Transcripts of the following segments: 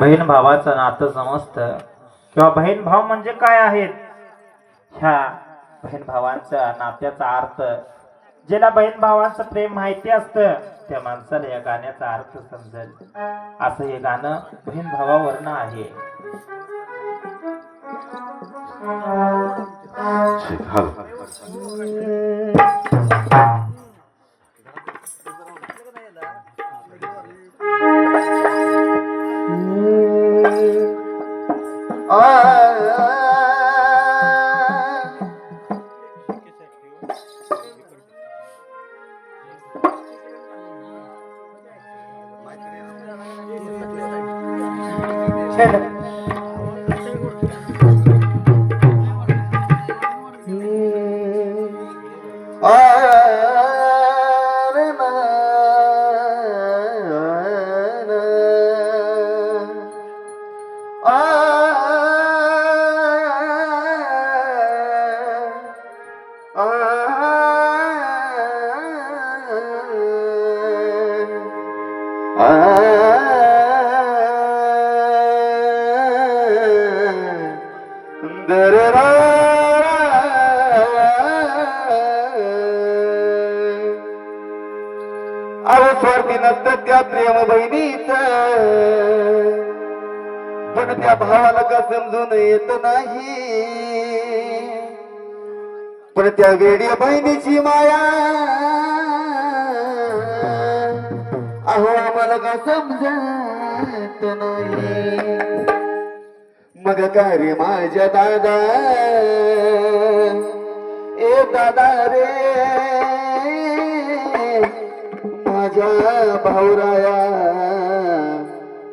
बहीण भावाचं नातं समजतं. किंवा बहीण भाव म्हणजे काय आहेत? ह्या बहीण भावांच्या नात्याचा अर्थ ज्याला बहीण भावांचं प्रेम माहिती असतं त्या माणसाला या गाण्याचा अर्थ समजेल. असं हे गाणं बहीण भावावरनं आहे. अहो प्रेम बहिणीच पण त्या भावाला का समजून येत नाही? पण त्या वेड्या बहिणीची माया. अहो आम्हाला का समजत नाही? मग काय रे माझ्या दादा? ए दादा रे. माझ्या भाऊराया.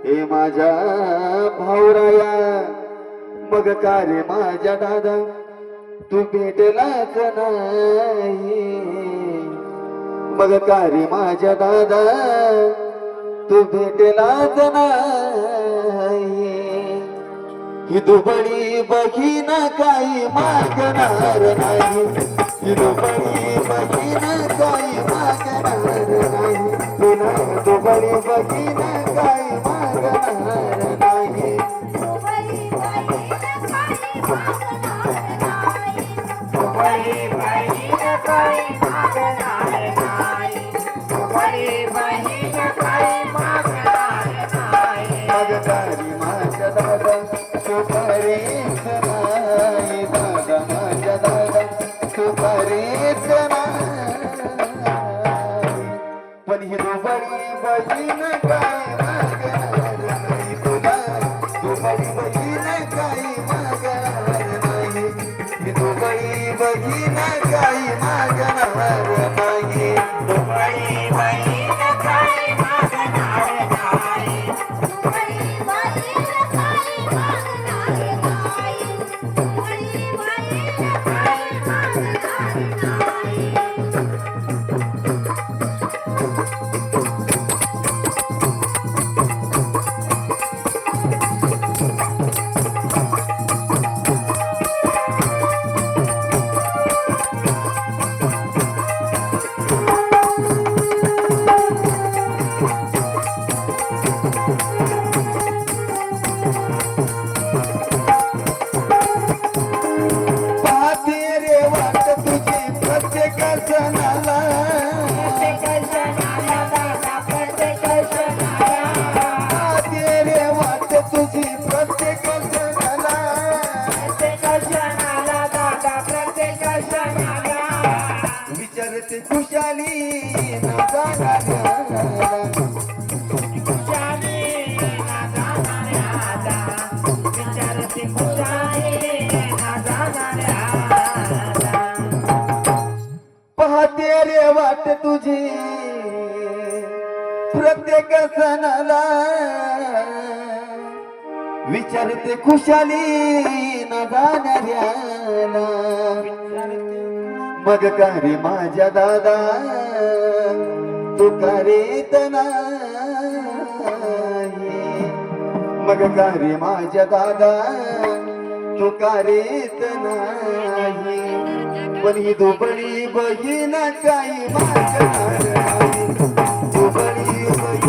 हे माझ्या भाऊराया. मग का रे माझ्या दादा? तू भेटलाच नाही. मग का रे माझ्या दादा? तू भेटलाच नाही. ही दुबळी बहीण काही मागणार नाही. ही दुबळी बहीण काही मागणार Bye. पाहते रे वाट तुझी प्रत्येक सणाला विचारते खुशाली न जाणाऱ्याला. मग का रे माझ्या दादा? तू का नाही मग का रे माझ्या दादा तू करीत नाही पण ही दुबळी बहीण काही माझ्या दुबळी बहीण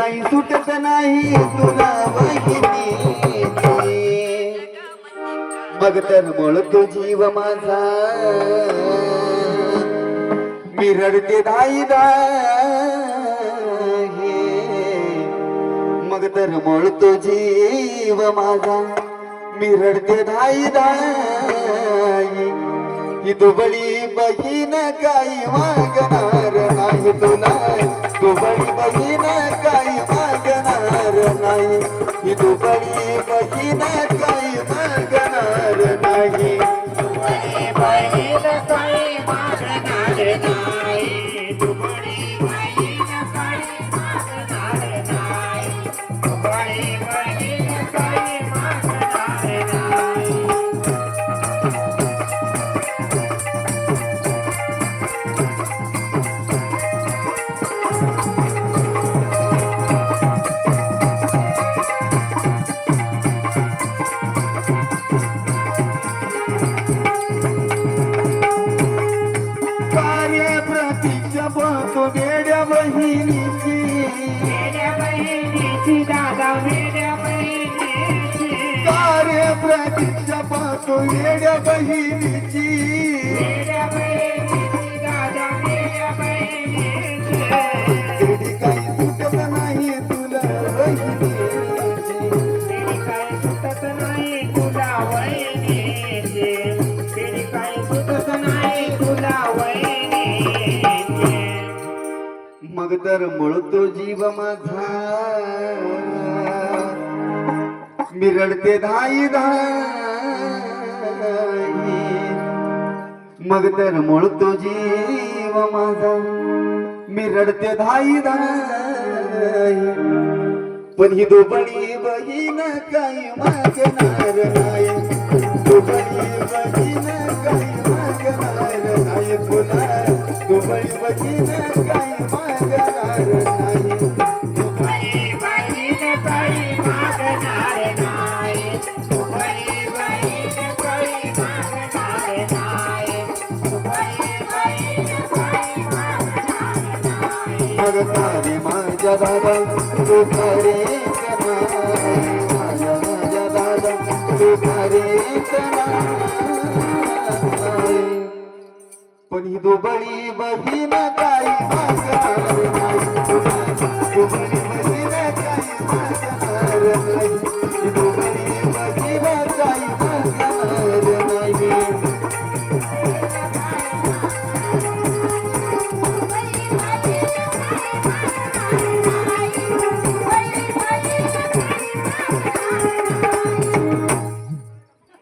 काही सुटत नाही तुला बहिणीची मग तर बोलतो जीव माझा. मी रडते दाई मग तर मोळतो जीव माझा. मी रडते धाई ही दुबळी बहीण काही मागणार नाही तुला. दुबळी बहीण काही मागणार नाही. तू दुबळी बहीण काही मागणार प्रतीक्षा पाहतो येड्या बहिणीची. बहिणीची मग तर मुळतो जीव माझा. मी रडते धाई धाई. मग तर मुळतो जीव माझा. मी रडते धाई धाई. पण ही दुबळी बहीण काही मागणार नाही. दुबळी बहीण काही मागणार नाही. पुन्हा दुबळी बहीण काही تو کرے کحو آجا آجا آجا تو کرے کحو آجا آجا آجا